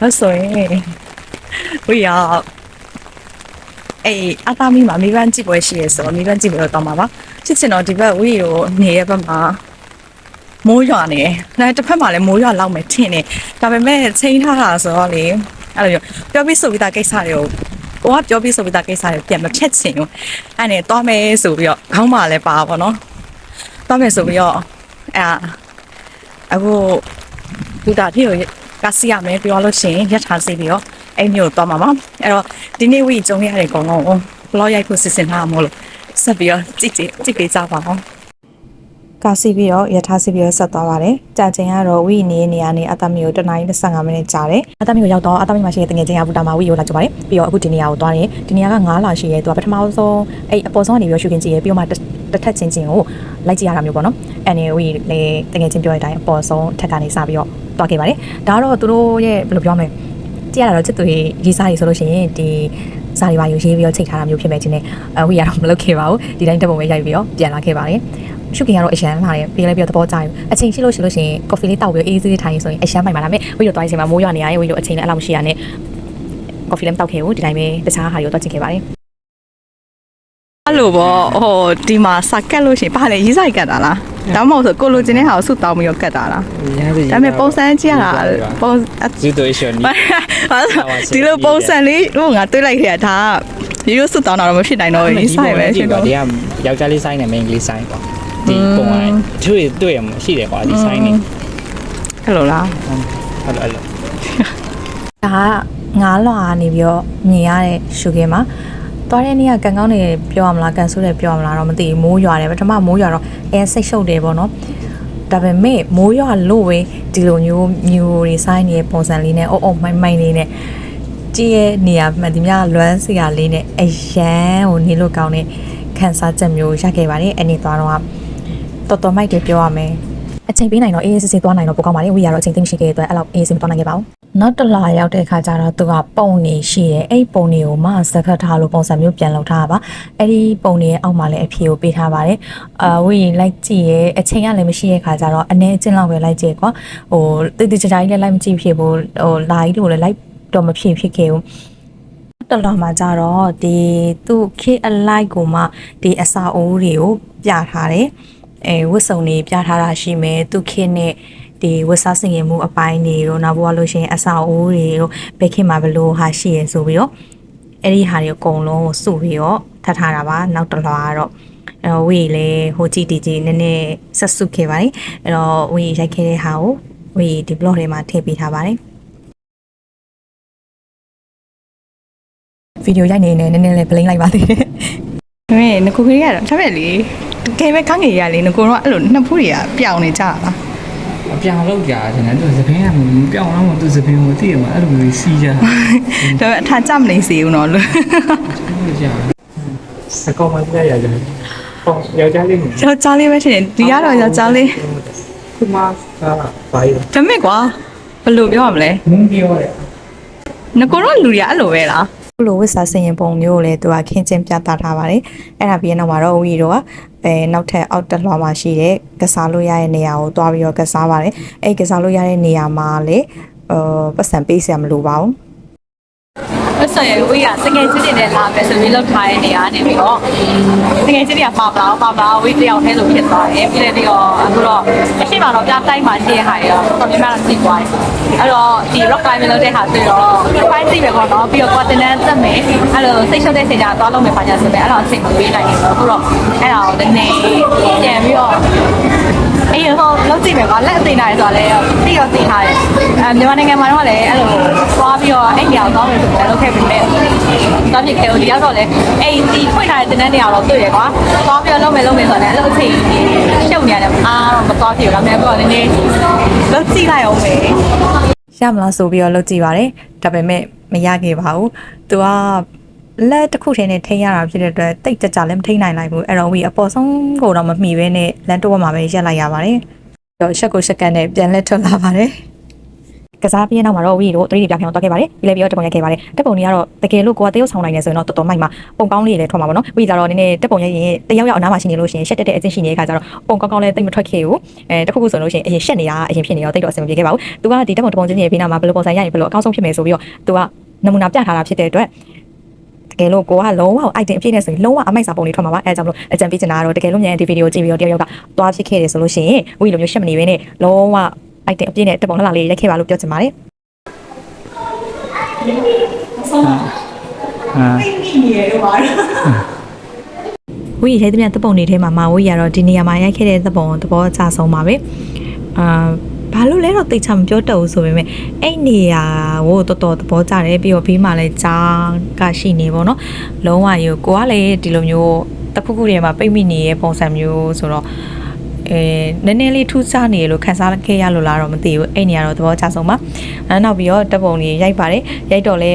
ဒါဆိုရင်ဝီရအေးအသားမီမှာမိဘကြည့်ပွဲရှိရဆိုတော့မိဘကြည့်ပွဲတော့တောင်းပါပါချစ်ချင်တော့ဒီဘက်ဝီကိုနေရဘက်မှာမိုးရွာနေတယ်ဒါတစ်ဖက်မှာလည်းမိုးရွာလောက်မယ်ထင်တယ်ဒါပေမဲ့ချိန်ထားတာဆိုတော့လေအဲ့လိုပြောပြီးဆိုပြီးသားကိစ္စတွေကိုကိုကပြောပြီးဆိုပြီးသားကိစ္စတွေပြန်မဖြတ်ချင်ဘူးအဲ့နဲ့သွားမယ်ဆိုပြီးတော့ခေါင်းမှာလည်းပါပါတော့သွားမယ်ဆိုပြီးတော့အဲ့အခုဘူတာတိကို ကစီရမယ်ပြောလို့ရှိရင်ရက်ထားစီပြီးတော့အဲ့မျိုးသွားမှာပါအဲ့တော့ဒီနေ့ဝီကြုံရတဲ့ကောင်တော့ဘလော့ရိုက်ဖို့စစ်စင်ထားမှာမို့လို့ဆက်ပြီးတော့ကြည့်ကြည့်ကြည့်ပေးကြပါအောင်ကာစီပြီးတော့ရထားစီပြီးတော့ဆက်သွားပါတယ်။ကြာချိန်ကတော့ဝီနေနေရနေအသမီကိုတနင်္လာနေ့15မိနစ်ကြာတယ်။အသမီကိုရောက်တော့အသမီမှာရှိတဲ့တငယ်ချင်းအဘူတာမာဝီကိုလာကြပါတယ်။ပြီးတော့အခုဒီနေရာကိုသွားတယ်။ဒီနေရာက9လာရှိရဲသူကပထမဆုံးအဲ့အပေါ်ဆုံးကနေပြီးတော့ရှုခင်ကြည့်ရဲပြီးတော့မှ တစ်ထက်ချင်းချင်းကိုလိုက်ကြည့်ရတာမျိုးပေါ့နော်။အဲ့နေဝီလေတငယ်ချင်းပြောတဲ့အတိုင်းအပေါ်ဆုံးထက်ကနေစပြီးတော့သွားခဲ့ပါတယ်။ဒါကတော့သူတို့ရဲ့ဘယ်လိုပြောမလဲ။ကြည့်ရတာတော့ချစ်သူရေးစားရေးဆိုလို့ရှိရင်ဒီစာရီပါယူရေးပြီးတော့ချိန်ထားတာမျိုးဖြစ်မဲ့ချင်းနဲ့အဝီကတော့မလုပ်ခဲ့ပါဘူးဒီတိုင်းတက်ပုံပဲရိုက်ပြီးတော့ပြန်လာခဲ့ပါတယ်ရှုခင်ကတော့အရန်လာတယ်ပြီးလဲပြီးတော့သဘောကျတယ်အချိန်ရှိလို့ရှိလို့ရှိရင်ကော်ဖီလေးတောက်ပြီးအေးစေးထိုင်ဆိုရင်အရန်ပိုင်ပါလာမယ်ဝီတို့သွားရင်ချိန်မှာမိုးရွာနေရတယ်ဝီတို့အချိန်လည်းအဲ့လောက်မရှိရနဲ့ကော်ဖီလည်းမတောက်ခဲ့ဘူးဒီတိုင်းပဲတခြားဟာတွေကိုတော့ကြည့်ခဲ့ပါတယ် အဲ့လိုပေါ့ဟိုဒီမှာစကတ်လို့ရှိရင်ဘာလဲရေးဆိုင်ကတ်တာလားဒါမှမဟုတ်ဆိုကိုလိုချင်တဲ့ဟာကိုစုတောင်းပြီးတော့ကတ်တာလားဒါပေမဲ့ပုံစံကြည့်ရတာပုံ situation ဘာလို့ဒီလိုပုံစံလေးဟိုငါတွေးလိုက်ခဲ့တာဒါကရိုးရိုးစွတ်တောင်းတာတော့မဖြစ်နိုင်တော့ဘူးရေးဆိုင်ပဲဖြစ်တော့ဒီကယောက်ျားလေးဆိုင်နဲ့ main လေးဆိုင်ပေါ့ဒီပုံကသူ့တွေ့ရမရှိတယ်ကွာဒီဆိုင်နေအဲ့လိုလားအဲ့လိုအဲ့လိုဒါကငါးလွာနေပြီးတော့မြင်ရတဲ့ရှုခင်းမှာ သွားတဲ့နေ့ကကန်ကောင်းနေပြောရမလားကန်ဆိုးတယ်ပြောရမလားတော့မသိဘူးမိုးရွာတယ်ပထမမိုးရွာတော့အဲစိတ်ရှုပ်တယ်ပေါ့နော်ဒါပေမဲ့မိုးရွာလို့ပဲဒီလိုမျိုးမျိုးတွေဆိုင်နေတဲ့ပုံစံလေးနဲ့အုံအုံမိုင်းမိုင်းလေးနဲ့ကြည့်ရဲ့နေရာမှန်ဒီများလွမ်းစရာလေးနဲ့အရန်ကိုနေလို့ကောင်းတဲ့ခန်းစားချက်မျိုးရခဲ့ပါတယ်အဲ့ဒီသွားတော့တော်တော်မိုက်တယ်ပြောရမယ်အချိန်ပေးနိုင်တော့အေးအေးဆေးဆေးသွားနိုင်တော့ပိုကောင်းပါလေဝီရတော့အချိန်သိမရှိခဲ့တဲ့အတွက်အဲ့လောက်အေးအေးဆေးမသွားနိုင်ခဲ့ပါဘူး နောက်တစ်လာရောက်တဲ့အခါကျတော့သူကပုံနေရှိတယ်အဲ့ဒီပုံတွေကိုမှစကတ်ထားလို့ပုံစံမျိုးပြန်လုပ်ထားတာပါအဲ့ဒီပုံတွေရဲ့အောက်မှာလည်းအဖြေကိုပေးထားပါတယ်အာဝီလိုက်ကြည့်ရဲ့အချိန်ကလည်းမရှိတဲ့အခါကျတော့အနေအချင်းလောက်ပဲလိုက်ကြည့်ကွာဟိုတိတိကျကျကြီးလည်းလိုက်မကြည့်ဖြစ်ဘူးဟိုလာကြီးလို့လည်းလိုက်တော့မဖြစ်ဖြစ်ခဲ့ဘူးတော်တော်မှာကြတော့ဒီသူ့ခေအလိုက်ကိုမှဒီအစာအိုးတွေကိုပြထားတယ်အဲဝတ်စုံတွေပြထားတာရှိမယ်သူခေနဲ့ ဒီဝတ်စားစင်ရင်မှုအပိုင်းတွေတော့နောက်ဘဝလို့ရှိရင်အစာအိုးတွေတော့ဘယ်ခေတ်မှာဘယ်လိုဟာရှိရဆိုပြီးတော့အဲ့ဒီဟာတွေအကုန်လုံးကိုစုပြီးတော့ထပ်ထားတာပါနောက်တစ်လွာကတော့အဲ့တော့ဝီလေဟိုကြည့်တီကြည့်နည်းနည်းဆက်စုခဲ့ပါတယ်အဲ့တော့ဝီရိုက်ခဲ့တဲ့ဟာကိုဝီဒီ blog ထဲမှာထည့်ပေးထားပါတယ်ဗီဒီယိုရိုက်နေနေနည်းနည်းလေး blame လိုက်ပါသေးတယ်။ဒါပေမဲ့ငကူကြီးကတော့ဒါပေမဲ့လေတကယ်ပဲခန်းငယ်ရလေငကူတော့အဲ့လိုနှစ်ဖူးတွေကပျောင်နေကြတာလား အပြောင်လောက်ကြာတယ်နော်သူစပင်းကမပြောင်းတော့သူစပင်းကိုသိရမှာအဲ့လိုမျိုးစီးကြ။ဒါပေမဲ့အထာကြမနေစေဘူးနော်လို့ဟုတ်ကြစကောမပြရရတယ်ပေါ့ယောက်ျားလေး။ယောက်ျားလေးပဲထင်တယ်ဒီကတော့ယောက်ျားလေးခုမှကဘာရဒါပေမဲ့ကွာဘယ်လိုပြောရမလဲမင်းပြောတယ်။ငကူတော့လူတွေကအဲ့လိုပဲလား။ ဘလိုဝစ်စာစင်ရင်ပုံမျိုးကိုလည်းသူကခင်းချင်းပြသထားပါတယ်။အဲ့ဒါပြီးရင်တော့မှာတော့ဝီတော့ကအဲနောက်ထပ်အောက်တက်လွှာမှာရှိတဲ့ကစားလို့ရတဲ့နေရာကိုတွားပြီးတော့ကစားပါတယ်။အဲ့ဒီကစားလို့ရတဲ့နေရာမှာလေအာပတ်စံပေးစရာမလိုပါဘူး။အဲ့ ဆိုရင်ဝေးကစငယ်ချင်းတွေနဲ့လာမယ်ဆိုပြီးလောက်ထားတဲ့နေရာနေပြီးတော့စငယ်ချင်းတွေကပါမလားပါမလားဝေးတယောက်တည်းလို့ဖြစ်သွားတယ်ပြီးလည်းပြီးတော့အခုတော့အရှိမတော့ပြတိုင်းမှာရှိတဲ့ဟာတွေတော့တော်တော်များများသိသွားတယ်အဲ့တော့ဒီ rock climbing လုပ်တဲ့ဟာဆိုတော့ price သိပဲပေါ့နော်ပြီးတော့ coordinate သက်မယ်အဲ့လိုစိတ်ရှုပ်တဲ့စိတ်ဓာတ်သွားလုပ်မယ်ပါညာဆိုပဲအဲ့တော့အချိန်မပေးနိုင်ဘူးအခုတော့အဲ့ဒါကိုနည်းနည်းပြန်ပြီးတော့အေးဟောလောက်ကြည့်မယ်ကွာလက်အသိနိုင်ဆိုတော့လည်းသိရောသိထားတယ်အဲ မြန်မာနိုင်ငံမှာတော့လည်းအဲ့လိုသွားပြီးတော့အဲ့နေရာကိုသွားမယ်ဆိုတော့လုပ်ခဲ့ပြီးမဲ့သွားပြခဲ့ဦးဒီရောက်တော့လည်းအဲ့ဒီဖွင့်ထားတဲ့တင်တဲ့နေရာတော့တွေ့တယ်ကွာသွားပြီးတော့လုပ်မယ်လုပ်မယ်ဆိုတော့လည်းအဲ့လိုအချိန်ရှုပ်နေရတယ်အားတော့မသွားဖြစ်ဘူးဒါပေမဲ့တော့နည်းနည်းလောက်ကြည့်လိုက်အောင်ပဲရမလားဆိုပြီးတော့လုပ်ကြည့်ပါတယ်ဒါပေမဲ့မရခဲ့ပါဘူးသူကလက်တစ်ခုထဲနဲ့ထိန်းရတာဖြစ်တဲ့အတွက်တိတ်ကြကြလည်းမထိန်းနိုင်လိုက်ဘူးအဲ့တော့ဝီအပေါ်ဆုံးကိုတော့မမှီဘဲနဲ့လန်တော့မှာပဲရက်လိုက်ရပါတယ်တော့ရှက်ကိုရှက်ကန်နဲ့ပြန်လက်ထွက်လာပါတယ် ကစားပြီးတဲ့နောက်မှာတော့ဝီတို့ 3D ပြခိုင်အောင်တွားခဲ့ပါတယ်ပြီးလည်းပြီးတော့တက်ပုံရိုက်ခဲ့ပါတယ်တက်ပုံတွေကတော့တကယ်လို့ကိုကတရုပ်ဆောင်နိုင်နေဆိုရင်တော့တော်တော်မိုက်မှာပုံကောင်းလေးတွေလည်းထွက်မှာပေါ့နော်ဝီကြတော့နည်းနည်းတက်ပုံရိုက်ရင်တယောက်ယောက်အနားမှာရှိနေလို့ရှိရင်ရှက်တက်တဲ့အချင်းရှိနေတဲ့အခါကျတော့ပုံကောင်းကောင်းလေးတိတ်မထွက်ခဲ့ဘူးအဲတစ်ခုခုဆိုလို့ရှိရင်အရင်ရှက်နေတာအရင်ဖြစ်နေတော့တိတ်တော့အဆင်မပြေခဲ့ပါဘူးသူကဒီတက်ပုံတပုံချင်းရဲ့ဘေးနားမှာဘယ်လိုပုံစံရိုက်ရင်ဘယ်လိုအကောင်းဆုံးဖြစ်မယ်ဆိုပြီးတော့သူကနမူနာပြထားတာဖြစ်တဲ့အတွက်တကယ်လို့ကိုကလုံးဝ item အပြည့်နဲ့ဆိုရင်လုံးဝအမိုက်စာပုံတွေထွက်မှာပါအဲဒါကြောင့်မလို့အကြံပေးချင်တာကတော့တကယ်လို့မြန်ဒီဗီဒီယိုကြည့်ပြီးတော့တယောက်ယောက်ကသွားဖြစ်ခဲ့တယ်ဆိုလို့ရှိရင်ဝီလိုမျိုးရှက်မနေဘဲနဲ့လုံးဝ item အပြည့်နဲ့တက်ပုံလှလှလေးရိုက်ခဲ့ပါလို့ပြောချင်ပါတယ်အာဝိရိုက်သမျှသပုံတွေထဲမှာမာဝိရတော့ဒီနေရာမှာရိုက်ခဲ့တဲ့သပုံသဘောအချဆုံးပါပဲအာဘာလို့လဲတော့သိချမပြောတတ်ဘူးဆိုပေမဲ့အဲ့နေရာကိုတော်တော်သဘောကျတယ်ပြီးတော့ဘေးမှာလည်းကြားကရှိနေပေါ့နော်လုံးဝယူကိုကလည်းဒီလိုမျိုးတစ်ခုခုတွေမှာပိတ်မိနေတဲ့ပုံစံမျိုးဆိုတော့ အဲနည်းနည်းလေးထူးခြားနေရလို့ခန်းစားခဲ့ရလို့လားတော့မသိဘူးအဲ့နေရာတော့သဘောကျဆုံးပါအဲနောက်ပြီးတော့တပ်ပုံတွေရိုက်ပါတယ်ရိုက်တော့လဲ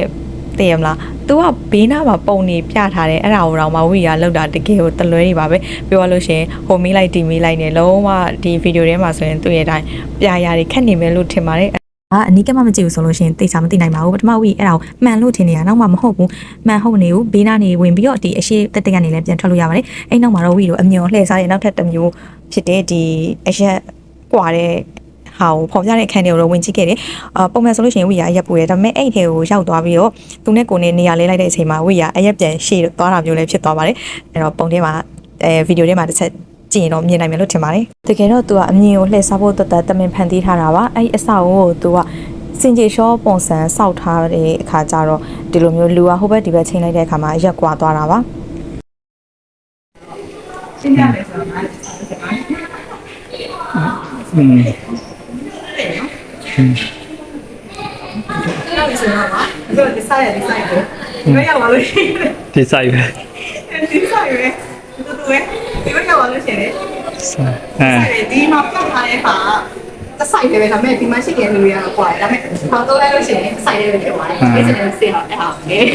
သိရမလား तू ကဘေးနားမှာပုံနေပြထားတယ်အဲ့ဒါကိုတော့မဝီရလောက်တာတကယ်ကိုတလွဲနေပါပဲပြောရလို့ရှရင်ဟိုမီးလိုက်တီမီးလိုက်နေလုံးဝဒီဗီဒီယိုထဲမှာဆိုရင်သူ့ရဲ့အတိုင်းပြာရာတွေခက်နေမယ်လို့ထင်ပါတယ် အနီးကမှမကြည့်ဘူးဆိုလို့ရှင်သိချာမသိနိုင်ပါဘူးပထမဝီအဲ့ဒါကိုမှန်လို့ထင်နေတာနောက်မှမဟုတ်ဘူးမှန်ဟုတ်နေဘူးဘေးနားနေဝင်ပြီးတော့ဒီအရှိတက်တက်ကနေလည်းပြန်ထွက်လို့ရပါတယ်အဲ့နောက်မှာတော့ဝီတို့အမျောလှည့်စားတဲ့နောက်ထပ်တစ်မျိုးဖြစ်တဲ့ဒီအရက်ကွာတဲ့ဟာကိုဖော်ပြတဲ့အခန်းတွေကိုတော့ဝင်ကြည့်ခဲ့တယ်။ပုံမှန်ဆိုလို့ရှိရင်ဝိရရက်ပူတယ်။ဒါပေမဲ့အဲ့ထဲကိုရောက်သွားပြီးတော့သူနဲ့ကိုနဲ့နေရာလေးလိုက်တဲ့အချိန်မှာဝိရအရက်ပြန်ရှေ့သွားတာမျိုးလည်းဖြစ်သွားပါတယ်။အဲ့တော့ပုံထဲမှာအဲဗီဒီယိုထဲမှာတစ်ချက် ကြည့်ရင်တော့မြင်နိုင်မယ်လို့ထင်ပါတယ်။တကယ်တော့သူကအမြင်ကိုလှည့်စားဖို့တတ်တမင်ဖန်တီးထားတာပါ။အဲ့ဒီအဆောက်အဦကိုသူကစင်ကြေရှောပုံစံစောက်ထားတဲ့အခါကျတော့ဒီလိုမျိုးလူကဟိုဘက်ဒီဘက်ချိန်လိုက်တဲ့အခါမှာရက်ကွာသွားတာပါ။อืมနောက်ပြီးဆိုတော့ပါဒီဒီဆိုင်ရဒီဆိုင်ကိုဒီရောက်လာလို့ရှိရင်ဒီဆိုင်ပဲဒီဆိုင်ပဲတူတူပဲ ဒီရောက်လာလို့ရှိရင်ဆိုင်အဲဆိုင်ဒီမှာပြတ်ထားတဲ့ခါတဆိုင်ပဲဒါပေမဲ့ဒီမှာရှိတဲ့လူတွေကတော့ကွာဒါပေမဲ့ဘာတော့လဲလို့ရှိရင်ဆိုင်တွေပဲပြောပါတယ်ဒီစနေစင်တော့အဲ့ဟာလေအဲ့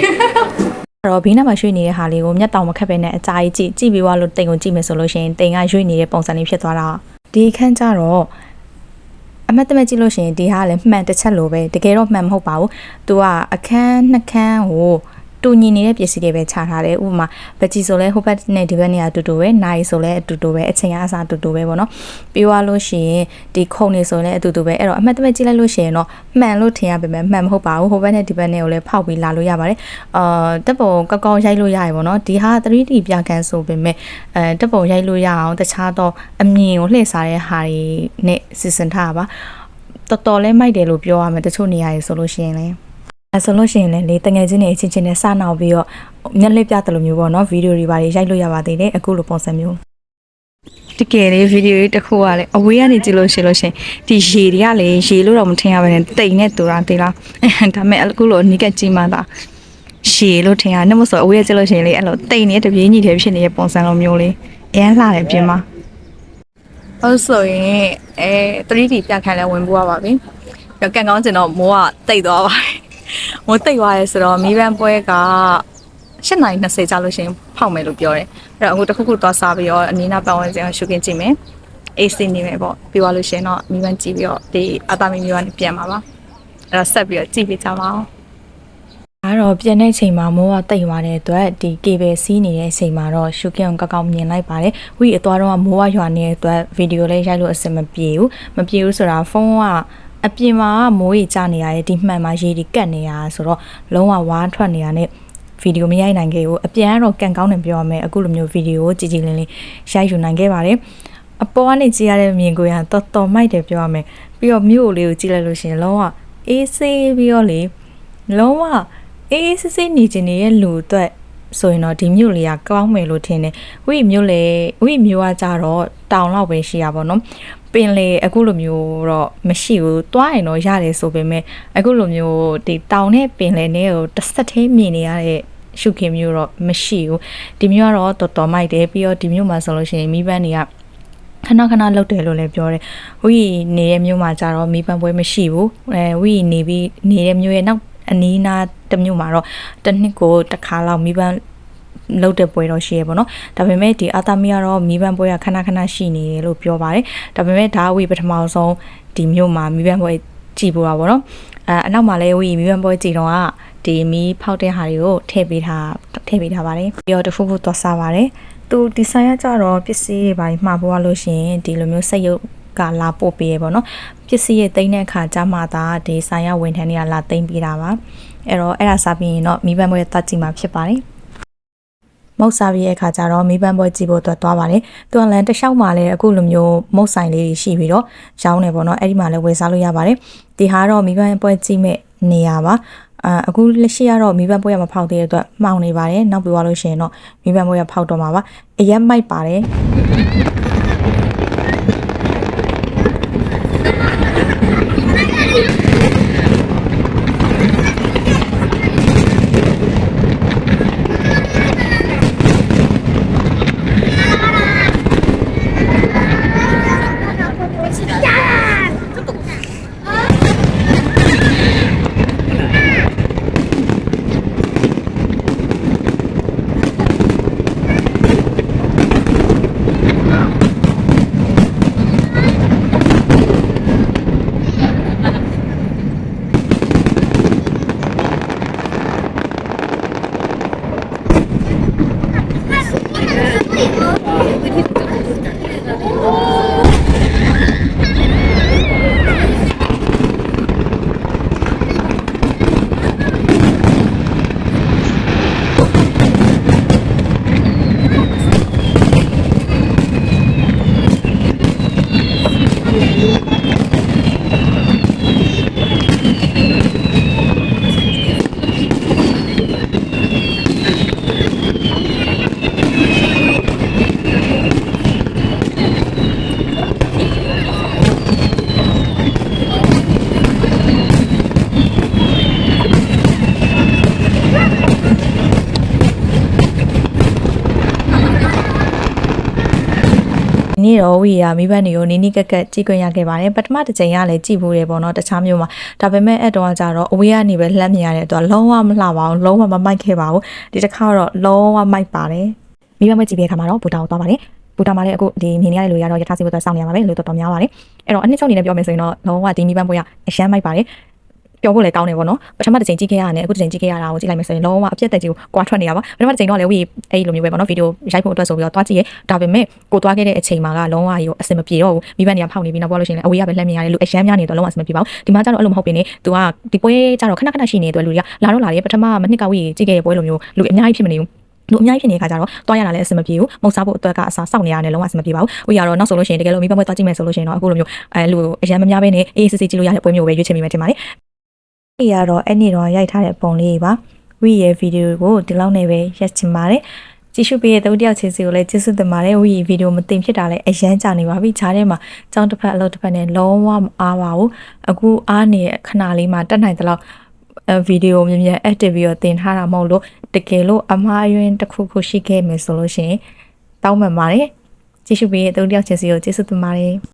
တော့ဘေးနားမှာရွှေ့နေတဲ့ဟာလေးကိုမျက်တောင်မခတ်ပဲနဲ့အကြာကြီးကြည့်ကြည့်ပြီးသွားလို့တိမ်ကိုကြည့်မယ်ဆိုလို့ရှိရင်တိမ်ကရွှေ့နေတဲ့ပုံစံလေးဖြစ်သွားတာဒီအခန်းကျတော့အမတ်တမဲ့ကြည့်လို့ရှိရင်ဒီဟာကလည်းမှန်တစ်ချက်လိုပဲတကယ်တော့မှန်မဟုတ်ပါဘူး။ तू ကအခန်းနှစ်ခန်းကို တူညီနေတဲ့ပစ္စည်းတွေပဲခြားထားတယ်ဥပမာပကြီးဆိုလဲဟိုဘက်နဲ့ဒီဘက်နေရာအတူတူပဲနိုင်ဆိုလဲအတူတူပဲအချိန်အားအစားအတူတူပဲပေါ့နော်ပြီးသွားလို့ရှိရင်ဒီခုံနေဆိုလဲအတူတူပဲအဲ့တော့အမှတ်တမဲ့ကြည့်လိုက်လို့ရှိရင်တော့မှန်လို့ထင်ရပေမဲ့မှန်မဟုတ်ပါဘူးဟိုဘက်နဲ့ဒီဘက်နဲ့ကိုလည်းဖောက်ပြီးလာလို့ရပါတယ်အာတက်ပုံကောက်ကောက်ရိုက်လို့ရရပေါ့နော်ဒီဟာ 3D ပြကန်ဆိုပေမဲ့အဲတက်ပုံရိုက်လို့ရအောင်တခြားတော့အမြင်ကိုလှည့်စားတဲ့ဟာတွေနဲ့စီစဉ်ထားတာပါတော်တော်လေးမိုက်တယ်လို့ပြောရမယ်တချို့နေရာတွေဆိုလို့ရှိရင်လည်း အဲဆိုလို့ရှိရင်လည်းလေတငယ်ချင်းတွေအချင်းချင်းနဲ့စနောက်ပြီးတော့မျက်လှည့်ပြတယ်လို့မျိုးပေါ့နော်ဗီဒီယိုတွေပါရိုက်လို့ရပါသေးတယ်အခုလိုပုံစံမျိုးတကယ်လေးဗီဒီယိုလေးတစ်ခုကလည်းအဝေးကနေကြည့်လို့ရှိလို့ရှင်ဒီရေတွေကလည်းရေလို့တော့မထင်ရပါနဲ့တိမ်နဲ့တူတာတေးလားဒါပေမဲ့အခုလိုအနီးကကြည့်မှသာရေလို့ထင်ရနေမဆိုအဝေးကကြည့်လို့ရှိရင်လေအဲ့လိုတိမ်နဲ့တပြေးညီတည်းဖြစ်နေတဲ့ပုံစံလိုမျိုးလေးအရင်လှတယ်ပြင်မှာဟုတ်ဆိုရင်အဲ 3D ပြခိုင်လဲဝင်ပို့ရပါပြီ။ကန်ကောင်းကျင်တော့မိုးကတိတ်သွားပါတယ်။ မိုးတိတ်သွားရဲဆိုတော့မီးပန်းပွဲက8:20ကြာလို့ရှရင်ဖောက်မယ်လို့ပြောတယ်အဲ့တော့အခုတစ်ခုခုသွားစားပြီးတော့အနည်းနာပတ်ဝန်းကျင်ကိုရှုခင်းကြည့်မယ်အေးစင်းနေမယ်ပေါ့ပြီးသွားလို့ရှရင်တော့မီးပန်းကြည့်ပြီးတော့ဒီအသားမီးမျိုးကနေပြန်มาပါအဲ့တော့ဆက်ပြီးတော့ကြည့်ပေးကြပါအောင်အဲ့တော့ပြန်တဲ့ချိန်မှာမိုးကတိတ်သွားတဲ့အတွက်ဒီကေဘယ်စီးနေတဲ့အချိန်မှာတော့ရှုခင်းကိုကောက်ကောက်မြင်လိုက်ပါတယ်ဝိအသွားတော့မိုးကရွာနေတဲ့အတွက်ဗီဒီယိုလေးရိုက်လို့အဆင်မပြေဘူးမပြေဘူးဆိုတာဖုန်းက အပြင်မှာကမိုးကြီးကျနေရတယ်ဒီမှန်မှာရေဒီကတ်နေရဆိုတော့လုံးဝဝါးထွက်နေရတဲ့ဗီဒီယိုမရိုက်နိုင်ခဲ့ဘူးအပြန်ကတော့ကန်ကောင်းတယ်ပြောရမယ်အခုလိုမျိုးဗီဒီယိုကိုကြည်ကြည်လင်းလင်းရိုက်ယူနိုင်ခဲ့ပါတယ်အပေါ်ကနေကြည့်ရတဲ့မြင်ကွင်းကတော်တော်မိုက်တယ်ပြောရမယ်ပြီးတော့မြို့လေးကိုကြည့်လိုက်လို့ရှိရင်လုံးဝအေးဆေးပြီးတော့လေလုံးဝအေးအေးဆေးဆေးနေချင်နေတဲ့လူအတွက် ဆိုရင်တော့ဒီမြို့လေးကကောင်းမယ်လို့ထင်တယ်ဝိမြို့လေဝိမြို့ကကြတော့တောင်လောက်ပဲရှိရပါတော့ပင်လေအခုလိုမျိုးတော့မရှိဘူးတွားရင်တော့ရတယ်ဆိုပေမဲ့အခုလိုမျိုးဒီတောင်နဲ့ပင်လေနဲ့ကိုတစ်ဆက်သေးမြင်နေရတဲ့ရှုခင်မျိုးတော့မရှိဘူးဒီမျိုးကတော့တော်တော်မိုက်တယ်ပြီးတော့ဒီမျိုးမှာဆိုလို့ရှိရင်မိဘတွေကခဏခဏလောက်တယ်လို့လည်းပြောတယ်။ဝီနေတဲ့မြို့မှာကြတော့မိပန်းပွဲမရှိဘူး။အဲဝီနေပြီးနေတဲ့မြို့ရဲ့နောက် အနီးနားတစ်မြို့မှာတော့တစ်နှစ်ကိုတစ်ခါလောက်မိပန်းလောက်တဲ့ပွဲတော့ရှိရပေါ့နော်။ဒါပေမဲ့ဒီအာသမီကတော့မိပန်းပွဲကခဏခဏရှိနေတယ်လို့ပြောပါတယ်။ဒါပေမဲ့ဒါဝီပထမဆုံးဒီမြို့မှာမိပန်းပွဲကြည်ပူတာပေါ့နော်အဲအနောက်မှာလည်းဝီမီးပန်းပွဲကြည်တော့ကဒီမီးဖောက်တဲ့ဟာတွေကိုထည့်ပေးထားထည့်ပေးထားပါတယ်ပြီးတော့တစ်ခုခုသွားစားပါတယ်သူဒီဇိုင်းကကြတော့ပစ္စည်းတွေပါမှာပေါ်ရလို့ရှိရင်ဒီလိုမျိုးစက်ရုပ် ကလာပို့ပေးရပေါ့နော်ပစ္စည်းရဲ့တိမ့်တဲ့အခါကျမှသာဒီဆိုင်ရဝန်ထမ်းတွေကလာတိမ့်ပေးတာပါအဲ့တော့အဲ့ဒါစားပြီးရင်တော့မီးပန်းပွဲတက်ကြည့်မှာဖြစ်ပါတယ်မုတ်စားပြီးရဲ့အခါကျတော့မီးပန်းပွဲကြည့်ဖို့အတွက်သွားပါတယ်။သူကလန်တစ်လျှောက်မှာလည်းအခုလိုမျိုးမုတ်ဆိုင်လေးတွေရှိပြီးတော့ရောင်းနေပေါ့နော်။အဲ့ဒီမှာလည်းဝယ်စားလို့ရပါတယ်။ဒီဟာကတော့မီးပန်းပွဲကြည့်မဲ့နေရာပါ။အာအခုလက်ရှိကတော့မီးပန်းပွဲရမဖောက်သေးတဲ့အတွက်မှောင်နေပါတယ်။နောက်ပြီးသွားလို့ရှိရင်တော့မီးပန်းပွဲရဖောက်တော့မှာပါ။အရက်မိုက်ပါတယ်။ တော့ဝီယာမိဘတွေကိုနီးနီးကက်ကက်ကြည့်ခွင့်ရခဲ့ပါတယ်ပထမတစ်ချိန်ကလည်းကြည့်ဘူးတယ်ပေါ့နော်တခြားမျိုးမှာဒါပေမဲ့အဲ့တော့ကကြတော့အဝေးကနေပဲလှမ်းမြင်ရတဲ့အတွက်လုံးဝမလှပါဘူးလုံးဝမမိုက်ခဲ့ပါဘူးဒီတစ်ခါတော့လုံးဝမိုက်ပါတယ်မိဘမကြည့်တဲ့အခါမှာတော့ဘူတာကိုသွားပါတယ်ဘူတာမှာလည်းအခုဒီမြင်နေရတဲ့လူတွေကတော့ယထာစီဘတ်စောင့်နေရပါပဲလူတော်တော်များပါတယ်အဲ့တော့အနှစ်ချုပ်အနေနဲ့ပြောမယ်ဆိုရင်တော့လုံးဝဒီမိဘပွဲကအရှမ်းမိုက်ပါတယ် ပြောဖို့လည်းကောင်းတယ်ပေါ့နော်ပထမတစ်ချိန်ကြည့်ခဲ့ရတယ်အခုတစ်ချိန်ကြည့်ခဲ့ရတာကိုကြည့်လိုက်မယ်ဆိုရင်လုံးဝအပြတ်တက်ကြီးကိုကွာထွက်နေရပါပထမတစ်ချိန်တော့လည်းဝီအဲ့လိုမျိုးပဲပေါ့နော်ဗီဒီယိုရိုက်ဖို့အတွက်ဆိုပြီးတော့တွားကြည့်ရဲဒါပေမဲ့ကိုတွားခဲ့တဲ့အချိန်မှာကလုံးဝရောအဆင်မပြေတော့ဘူးမိဘနေရာဖောက်နေပြီးနောက်ပြောလို့ရှိရင်လည်းအဝေးကပဲလှမ်းမြင်ရတယ်လူအရမ်းများနေတော့လုံးဝအဆင်မပြေပါဘူးဒီမှာကျတော့အဲ့လိုမဟုတ်ပင်နေ तू ကဒီပွဲကျတော့ခဏခဏရှိနေတဲ့လူတွေကလာတော့လာတယ်ပထမမနှစ်ကဝီကြည့်ခဲ့တဲ့ပွဲလိုမျိုးလူအများကြီးဖြစ်မနေဘူးလူအများကြီးဖြစ်နေတဲ့ခါကျတော့တွားရတာလည်းအဆင်မပြေဘူးမုတ်စားဖို့အတွက်ကအစားစောင့်နေရတယ်လုံးဝအဆင်မပြေပါဘူးဝီကတော့နောက်ဆိုလို့ရှိရင်တကယ်လို့မိဘမွေးတွားကြည့်မယ်ဆိုလို့ရှိရင်တော့အခုလိုမျိုးအဲလူအရန်မများပဲနေအေးစစ်စစ်ကြည့်လို့ရတဲ့ပွဲမျိုးပဲရွေးချယ်မိမယ်ထင်ပါတယ် ဒီကတော့အဲ့ဒီတော့ရိုက်ထားတဲ့ပုံလေးပါဝီရဲ့ဗီဒီယိုကိုဒီလောက်နဲ့ပဲရက်ချင်ပါတယ်ကြည့်ရှုပေးတဲ့တုတ်တယောက်ချင်းစီကိုလည်းကျေးဇူးတင်ပါတယ်ဝီဗီဒီယိုမတင်ဖြစ်တာလည်းအရန်ကြာနေပါပြီခြားထဲမှာကြောင်းတစ်ဖက်အလုပ်တစ်ဖက်နဲ့လုံးဝမအားပါဘူးအခုအားနေတဲ့ခဏလေးမှာတက်နိုင်သလောက်အဲဗီဒီယိုမြင်မြန် active ပြီးတော့တင်ထားတာမဟုတ်လို့တကယ်လို့အမှားအယွင်းတစ်ခုခုရှိခဲ့မယ်ဆိုလို့ရှိရင်တောင်းပန်ပါတယ်ကြည့်ရှုပေးတဲ့တုံးတယောက်ချင်းစီကိုကျေးဇူးတင်ပါတယ်